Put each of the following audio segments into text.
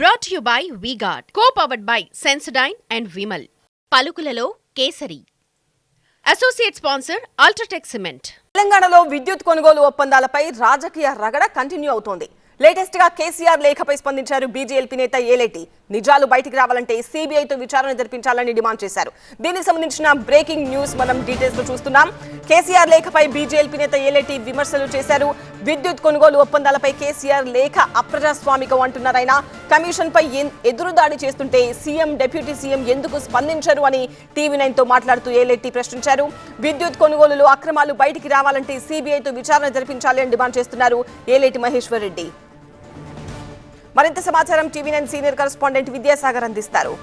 Brought you by V Guard co powered by Sensodyne and Vimal పలుకులలో Kesari. Associate sponsor UltraTech cement తెలంగాణలో విద్యుత్ కొనుగోలు ఒప్పందాలపై రాజకీయ రగడ continue అవుతోంది. లేటెస్ట్గా కేసీఆర్ లేఖపై స్పందించారు బీజేఎల్పీ నేత ఏలేటి. నిజాలు బయటికి రావాలంటే సీబీఐతో విచారణ జరిపించాలని డిమాండ్ చేశారు. దీనికి సంబంధించిన బ్రేకింగ్ న్యూస్ మనం డీటెయిల్స్లో చూస్తున్నాం. కేసీఆర్ లేఖపై బీజేఎల్పీ నేత ఏలేటి విమర్శలు చేశారు. విద్యుత్ కొనుగోలు ఒప్పందాలపై కేసీఆర్ లేఖ అప్రజాస్వామికం అంటున్నారు కమిషన్పై ఎదురుదాడి చేస్తుంటే సీఎం డిప్యూటీ సీఎం ఎందుకు స్పందించరు అని టీవీ నైన్తో మాట్లాడుతూ ఏలెట్టి ప్రశ్నించారు. విద్యుత్ కొనుగోలులో అక్రమాలు బయటికి రావాలంటే సీబీఐతో విచారణ జరిపించాలి అని డిమాండ్ చేస్తున్నారు ఏలేటి మహేశ్వర్ రెడ్డి. మరింత సమాచారం TV nine senior correspondent Vidyasagar అందిస్తారు.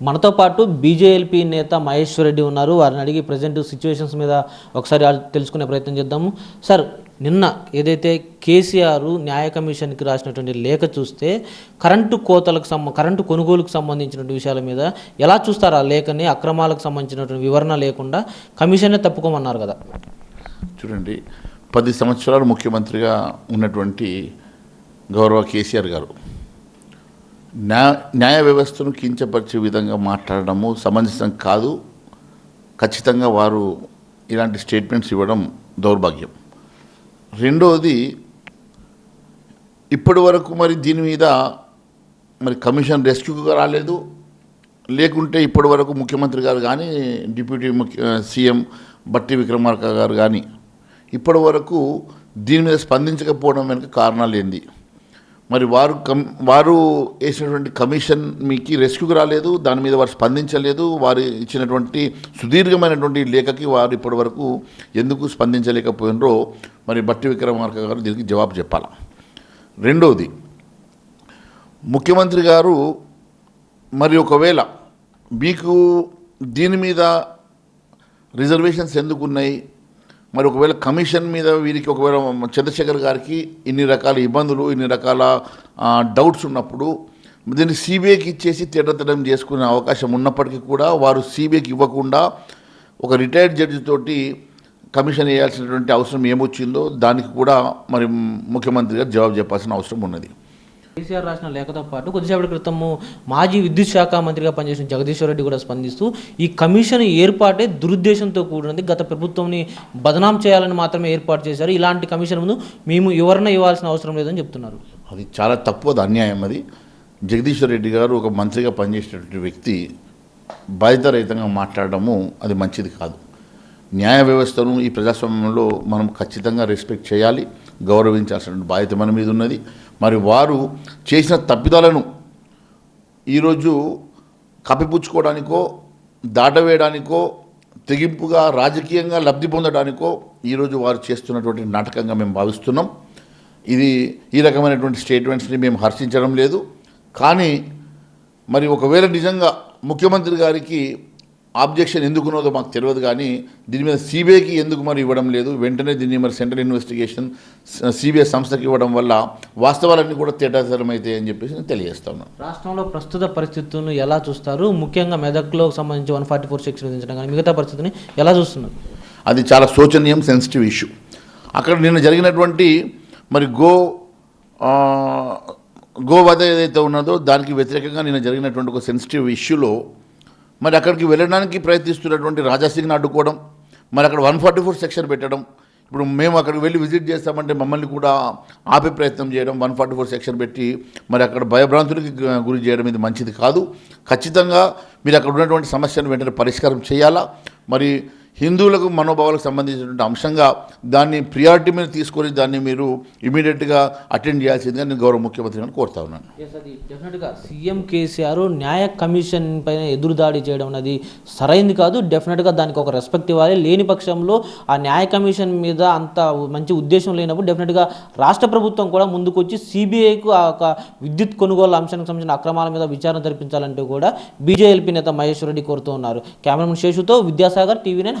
మనతో పాటు బీజేఎల్పీ నేత మహేశ్వర్ రెడ్డి ఉన్నారు. వారిని అడిగి ప్రజెంట్ సిచ్యువేషన్స్ మీద ఒకసారి తెలుసుకునే ప్రయత్నం చేద్దాము. సార్ నిన్న ఏదైతే కేసీఆర్ న్యాయ కమిషన్కి రాసినటువంటి లేఖ చూస్తే కరెంటు కోతలకు సంబ కరెంటు కొనుగోలుకు సంబంధించినటువంటి విషయాల మీద ఎలా చూస్తారు ఆ లేఖని అక్రమాలకు సంబంధించినటువంటి వివరణ లేకుండా కమిషనే తప్పుకోమన్నారు కదా. చూడండి పది సంవత్సరాలు ముఖ్యమంత్రిగా ఉన్నటువంటి గౌరవ కేసీఆర్ గారు న్యాయ న్యాయ వ్యవస్థను కించపరిచే విధంగా మాట్లాడడము సమంజసం కాదు. ఖచ్చితంగా వారు ఇలాంటి స్టేట్మెంట్స్ ఇవ్వడం దౌర్భాగ్యం. రెండవది ఇప్పటి వరకు మరి దీని మీద మరి కమిషన్ రెస్క్యూగా రాలేదు. లేకుంటే ఇప్పటి వరకు ముఖ్యమంత్రి గారు కానీ డిప్యూటీ ముఖ్య సీఎం బట్టి విక్రమార్క గారు కానీ ఇప్పటి వరకు దీని మీద స్పందించకపోవడం వెనుక కారణాలు ఏంది? మరి వారు కం వారు వేసినటువంటి కమిషన్ మీకు రెస్క్యూకి రాలేదు దాని మీద వారు స్పందించలేదు వారు ఇచ్చినటువంటి సుదీర్ఘమైనటువంటి లేఖకి వారు ఇప్పటి వరకు ఎందుకు స్పందించలేకపోయినరో మరి బట్టి విక్రమార్క గారు దీనికి జవాబు చెప్పాలి. రెండవది ముఖ్యమంత్రి గారు మరి ఒకవేళ మీకు దీని మీద రిజర్వేషన్స్ ఎందుకు ఉన్నాయి మరి ఒకవేళ కమిషన్ మీద వీరికి ఒకవేళ చంద్రశేఖర్ గారికి ఇన్ని రకాల ఇబ్బందులు ఇన్ని రకాల డౌట్స్ ఉన్నప్పుడు దీన్ని సిబిఐకి ఇచ్చేసి తీటతడం చేసుకునే అవకాశం ఉన్నప్పటికీ కూడా వారు సిబిఐకి ఇవ్వకుండా ఒక రిటైర్డ్ జడ్జి తోటి కమిషన్ వేయాల్సినటువంటి అవసరం ఏమొచ్చిందో దానికి కూడా మరి ముఖ్యమంత్రి గారు జవాబు చెప్పాల్సిన అవసరం ఉన్నది. కేసీఆర్ రాసిన లేఖతో పాటు కొద్దిసేపటి క్రితము మాజీ విద్యుత్ శాఖ మంత్రిగా పనిచేసిన జగదీశ్వర్ రెడ్డి కూడా స్పందిస్తూ ఈ కమిషన్ ఏర్పాటే దురుద్దేశంతో కూడినది. గత ప్రభుత్వంని బదనాం చేయాలని మాత్రమే ఏర్పాటు చేశారు. ఇలాంటి కమిషన్ ముందు మేము వివరణ ఇవ్వాల్సిన అవసరం లేదని చెప్తున్నారు. అది చాలా తప్పు అది అన్యాయం అది. జగదీశ్వర్ రెడ్డి గారు ఒక మంత్రిగా పనిచేసేటువంటి వ్యక్తి బాధ్యతారహితంగా మాట్లాడడము అది మంచిది కాదు. న్యాయ వ్యవస్థను ఈ ప్రజాస్వామ్యంలో మనం ఖచ్చితంగా రెస్పెక్ట్ చేయాలి గౌరవించాల్సిన బాధ్యత మన మీద ఉన్నది. మరి వారు చేసిన తప్పిదాలను ఈరోజు కప్పిపుచ్చుకోవడానికో దాటవేయడానికో తెగింపుగా రాజకీయంగా లబ్ధి పొందడానికో ఈరోజు వారు చేస్తున్నటువంటి నాటకంగా మేము భావిస్తున్నాం. ఇది ఈ రకమైనటువంటి స్టేట్మెంట్స్ని మేము హర్షించడం లేదు. కానీ మరి ఒకవేళ నిజంగా ముఖ్యమంత్రి గారికి ఆబ్జెక్షన్ ఎందుకు ఉన్నదో మాకు తెలియదు కానీ దీని మీద సిబిఐకి ఎందుకు మరి ఇవ్వడం లేదు? వెంటనే దీన్ని మరి సెంట్రల్ ఇన్వెస్టిగేషన్ సిబిఐ సంస్థకి ఇవ్వడం వల్ల వాస్తవాలన్నీ కూడా తేటాతరం అవుతాయి అని చెప్పేసి నేను తెలియజేస్తాను రాష్ట్రంలో ప్రస్తుత పరిస్థితులను ఎలా చూస్తారు? ముఖ్యంగా మెదక్లో సంబంధించి వన్ ఫార్టీ ఫోర్ సెక్షన్ విధించడం కానీ మిగతా పరిస్థితిని ఎలా చూస్తున్నారు? అది చాలా శోచనీయం సెన్సిటివ్ ఇష్యూ అక్కడ నిన్న జరిగినటువంటి మరి గో గోవధ ఏదైతే ఉన్నదో దానికి వ్యతిరేకంగా నిన్న జరిగినటువంటి ఒక సెన్సిటివ్ ఇష్యూలో మరి అక్కడికి వెళ్ళడానికి ప్రయత్నిస్తున్నటువంటి రాజాసింగ్ని అడ్డుకోవడం మరి అక్కడ వన్ ఫార్టీ ఫోర్ సెక్షన్ పెట్టడం ఇప్పుడు మేము అక్కడికి వెళ్ళి విజిట్ చేస్తామంటే మమ్మల్ని కూడా ఆపే ప్రయత్నం చేయడం వన్ ఫార్టీ ఫోర్ సెక్షన్ పెట్టి మరి అక్కడ భయభ్రాంతులకి గురి చేయడం ఇది మంచిది కాదు. ఖచ్చితంగా మీరు అక్కడ ఉన్నటువంటి సమస్యను వెంటనే పరిష్కారం చేయాలా? మరి హిందువులకు మనోభావాలకు సంబంధించినటువంటి అంశంగా దాన్ని ప్రియారిటీ మీద తీసుకొని దాన్ని మీరు ఇమీడియట్గా అటెండ్ చేయాల్సిందిగా నేను గౌరవ ముఖ్యమంత్రి గారిని కోరుతా ఉన్నాను. డెఫినెట్గా సీఎం కేసీఆర్ న్యాయ కమిషన్ పైన ఎదురుదాడి చేయడం అనేది సరైంది కాదు. డెఫినెట్గా దానికి ఒక రెస్పెక్ట్ ఇవ్వాలి. లేని పక్షంలో ఆ న్యాయ కమిషన్ మీద అంత మంచి ఉద్దేశం లేనప్పుడు డెఫినెట్గా రాష్ట్ర ప్రభుత్వం కూడా ముందుకొచ్చి సిబిఐకు ఆ ఒక విద్యుత్ కొనుగోలు అంశానికి సంబంధించిన అక్రమాల మీద విచారణ జరిపించాలంటూ కూడా బీజేఎల్పీ నేత మహేశ్వర్ రెడ్డి కోరుతూ ఉన్నారు. Cameraman శేషుతో Vidyasagar TV nine